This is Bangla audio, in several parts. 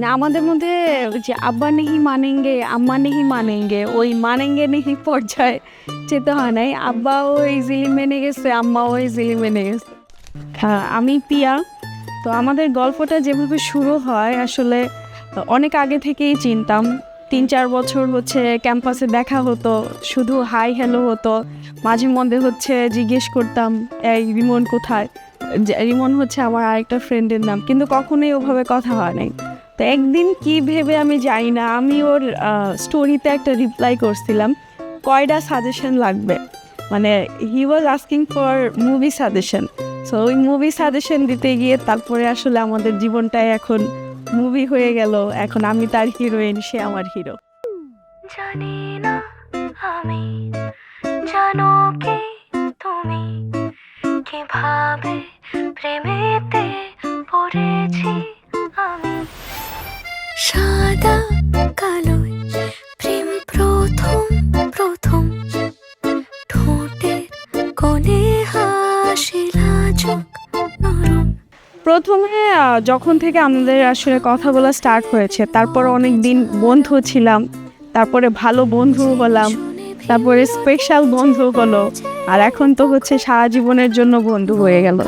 না, আমাদের মধ্যে যে আব্বা নেহি মানেঙ্গে, আম্মা নেহি মানেঙ্গে, ওই মানেঙ্গে নেহি পর্যায়ে যেতে হয় নাই। আব্বাও ইজিলি মেনে গেছে, আম্মাও ইজিলি মেনে গেছে। হ্যাঁ আমি পিয়া। তো আমাদের গল্পটা যেভাবে শুরু হয়, আসলে অনেক আগে থেকেই চিনতাম। তিন, চার বছর হচ্ছে ক্যাম্পাসে দেখা হতো, শুধু হাই হ্যালো হতো। মাঝে মধ্যে হচ্ছে জিজ্ঞেস করতাম, এই রিমন কোথায়? রিমন হচ্ছে আমার আরেকটা ফ্রেন্ডের নাম, কিন্তু কখনোই ওভাবে কথা হয় নাই। তো একদিন কি ভেবে আমি জানি না, আমি ওর স্টোরিতে একটা রিপ্লাই করছিলাম, কয়টা সাজেশন লাগবে? মানে he was asking for movie suggestion so ওই মুভি সাজেশন দিতে গিয়ে তারপরে আসলে আমাদের জীবনটাই এখন মুভি হয়ে গেল, এখন আমি তার হিরোইন সে আমার হিরো জানি না আমি, জানো কি তুমি? কীভাবে প্রেমেতে পড়েছি? প্রথমে যখন থেকে আমাদের আসলে কথা বলা স্টার্ট হয়েছে, তারপর অনেক দিন বন্ধু ছিলাম, তারপরে ভালো বন্ধু হলাম, তারপরে স্পেশাল বন্ধু হলো, আর এখন তো হচ্ছে সারা জীবনের জন্য বন্ধু হয়ে গেল।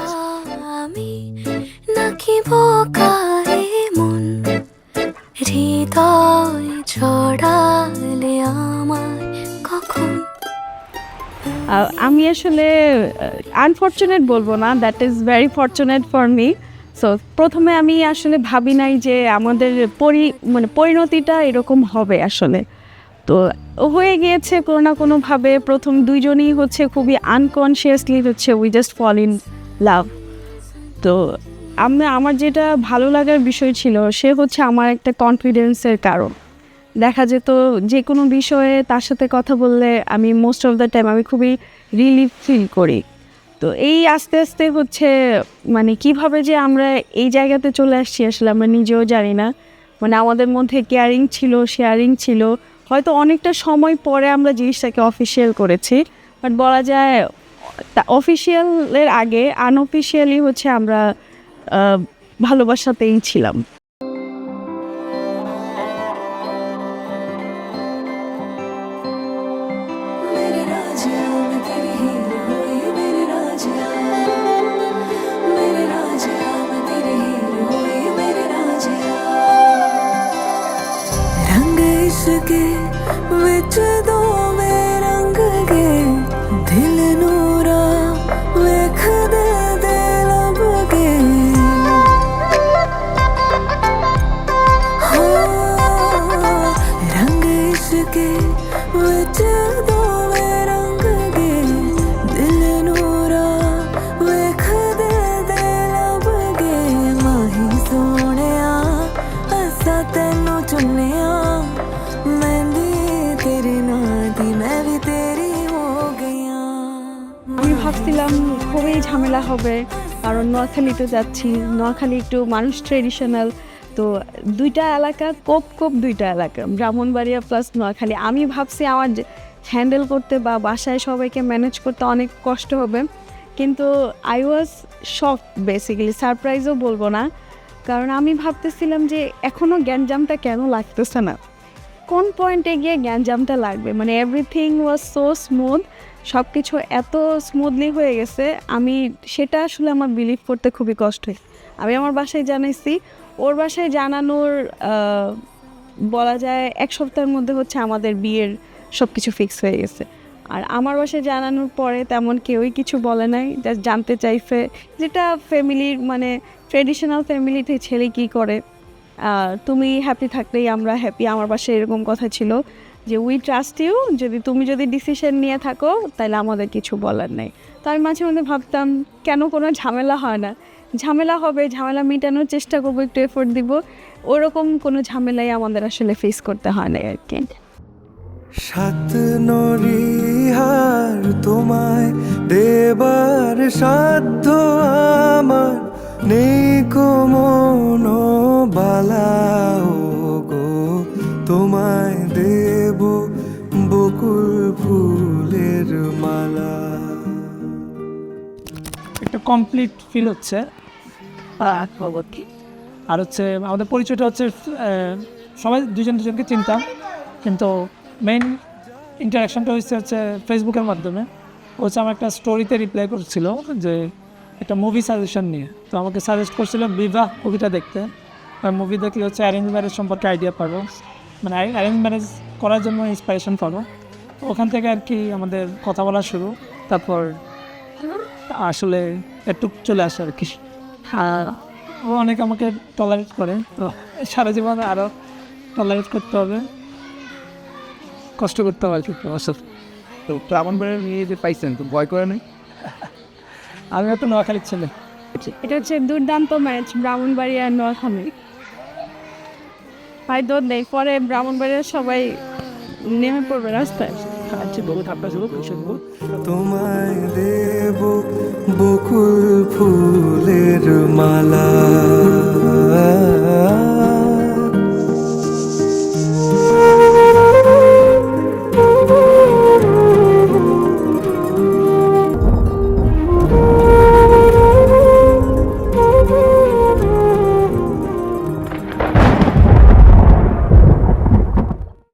হৃদয় আমি আসলে আনফর্চুনেট বলব না that is very fortunate for me so প্রথমে আমি আসলে ভাবি নাই যে আমাদের পরি মানে পরিণতিটা এরকম হবে আসলে। তো হয়ে গিয়েছে কোনো না কোনোভাবে, প্রথম দুইজনই হচ্ছে খুবই আনকনসিয়াসলি হচ্ছে we just fall in love তো আমি, আমার যেটা ভালো লাগার বিষয় ছিল, সে হচ্ছে আমার একটা কনফিডেন্সের কারণ। দেখা যেত যে কোনো বিষয়ে তার সাথে কথা বললে আমি মোস্ট অফ দ্য টাইম আমি খুবই রিলিফ ফিল করি। তো এই আস্তে আস্তে হচ্ছে মানে কীভাবে যে আমরা এই জায়গাতে চলে আসছি আসলে আমরা নিজেও জানি না। মানে আমাদের মধ্যে কেয়ারিং ছিল শেয়ারিং ছিল। হয়তো অনেকটা সময় পরে আমরা জিনিসটাকে অফিসিয়াল করেছি। বাট বলা যায় অফিসিয়ালের আগে আনঅফিসিয়ালি হচ্ছে আমরা ভালোবাসাতেই ছিলাম। ਕੇ ਵਿੱਚ ਦੋ ভাবছিলাম খুবই ঝামেলা হবে, কারণ নোয়াখালীতে যাচ্ছি। নোয়াখালী একটু মানুষ ট্রেডিশনাল তো দুইটা এলাকা, কোপ কোপ দুইটা এলাকা, ব্রাহ্মণবাড়িয়া প্লাস নোয়াখালী। আমি ভাবছি আমার হ্যান্ডেল করতে বা বাসায় সবাইকে ম্যানেজ করতে অনেক কষ্ট হবে, কিন্তু আই ওয়াজ শক বেসিক্যালি সারপ্রাইজও বলব না, কারণ আমি ভাবতেছিলাম যে এখনও গ্যাঞ্জামটা কেন লাগতেছে না? কোন পয়েন্টে গিয়ে গ্যাঞ্জামটা লাগবে? মানে এভরিথিং ওয়াজ সো স্মুথ সব কিছু এত স্মুথলি হয়ে গেছে, আমি সেটা আসলে আমার বিলিভ করতে খুবই কষ্ট হয় আমি আমার বাসায় জানাইছি, ওর বাসায় জানানোর বলা যায় এক সপ্তাহের মধ্যে হচ্ছে আমাদের বিয়ের সব কিছু ফিক্স হয়ে গেছে। আর আমার বাসায় জানানোর পরে তেমন কেউই কিছু বলে নাই জাস্ট জানতে চাইছে, যেটা ফ্যামিলির মানে ট্রেডিশনাল ফ্যামিলিতে ছেলে কী করে? তুমি হ্যাপি থাকলেই আমরা হ্যাপি আমার পাশে এরকম কথা ছিল যে উই ট্রাস্ট ইউ যদি তুমি যদি ডিসিশন নিয়ে থাকো, তাহলে আমাদের কিছু বলার নেই। তো আমি মাঝে মধ্যে ভাবতাম, কেন কোনো ঝামেলা হয় না? ঝামেলা হবে, ঝামেলা মেটানোর চেষ্টা করব, একটু এফোর্ট দিব। ওরকম কোনো ঝামেলাই আমাদের আসলে ফেস করতে হয় না আর কি সাত নরিহার তোমায় দেবার সাধ্য আমার নেই কোমন কমপ্লিট ফিল হচ্ছে আর হচ্ছে আমাদের পরিচয়টা হচ্ছে সবাই দুজন দুজনকে চিনতাম, কিন্তু মেইন ইন্টারাকশনটা হচ্ছে হচ্ছে ফেসবুকের মাধ্যমে। হচ্ছে আমার একটা স্টোরিতে রিপ্লাই করছিল যে একটা মুভি সাজেশন নিয়ে। তো আমাকে সাজেস্ট করছিল বিবাহ মুভিটা দেখতে। আর মুভি দেখলে হচ্ছে অ্যারেঞ্জ ম্যারেজ সম্পর্কে আইডিয়া পাবো। মানে অ্যারেঞ্জ ম্যারেজ করার জন্য ইন্সপিরেশন পাবো। ওখান থেকে আর কি আমাদের কথা বলা শুরু। তারপর আসলে একটু চলে আসে আর কি। আর ও অনেক আমাকে টলারেট করে। তো সারা জীবন আরও টলারেট করতে হবে। কষ্ট করতে হবে আর কি অবশ্য তো প্লাবন ভাইয়ের নিয়ে যে পাইছেন তো ভয় করে নেই? আমিও তো নোয়াখালীর ছেলে। এটা হচ্ছে দুর্দান্ত ম্যাচ ব্রাহ্মণবাড়িয়া আর নোয়াখালী। ভাই দৌড় নেই। পরে ব্রাহ্মণবাড়িয়ার সবাই নেমে পড়বে রাস্তায়। তোমায় দেব বকুল ফুলের মালা।